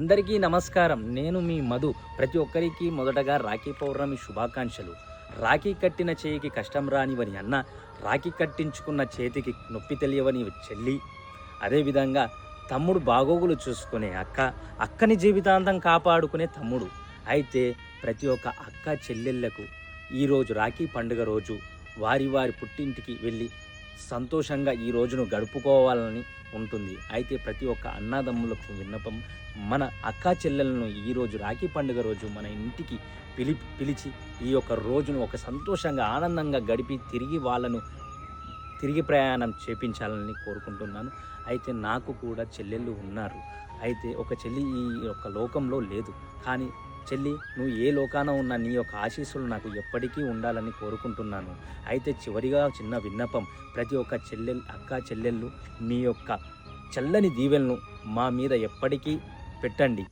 అందరికీ నమస్కారం. నేను మీ మధు. ప్రతి ఒక్కరికి మొదటగా రాఖీ పౌర్ణమి శుభాకాంక్షలు. రాఖీ కట్టిన చేయికి కష్టం రానివని అన్న రాఖీ కట్టించుకున్న చేతికి నొప్పి తెలియవని చెల్లి అదేవిధంగా తమ్ముడు బాగోగులు చూసుకునే అక్క అక్కని జీవితాంతం కాపాడుకునే తమ్ముడు. అయితే ప్రతి ఒక్క అక్క చెల్లెళ్ళకు ఈరోజు రాఖీ పండుగ రోజు వారి వారి పుట్టింటికి వెళ్ళి సంతోషంగా ఈ రోజును గడుపుకోవాలని ఉంటుంది. అయితే ప్రతి ఒక్క అన్నదమ్ములకు విన్నపం మన అక్కా చెల్లెలను ఈరోజు రాఖీ పండుగ రోజు మన ఇంటికి పిలి పిలిచి ఈ యొక్క రోజును ఒక సంతోషంగా ఆనందంగా గడిపి తిరిగి వాళ్ళను తిరిగి ప్రయాణం చేపించాలని కోరుకుంటున్నాను. అయితే నాకు కూడా చెల్లెళ్ళు ఉన్నారు. అయితే ఒక చెల్లి ఈ యొక్క లోకంలో లేదు. కానీ చెల్లి నువ్వు ఏ లోకాన ఉన్న నీ యొక్క ఆశీస్సులు నాకు ఎప్పటికీ ఉండాలని కోరుకుంటున్నాను. అయితే చివరిగా చిన్న విన్నపం. ప్రతి ఒక్క చెల్లెల్ అక్క చెల్లెళ్ళు మీ యొక్క చల్లని దీవెలను మా మీద ఎప్పటికీ పెట్టండి.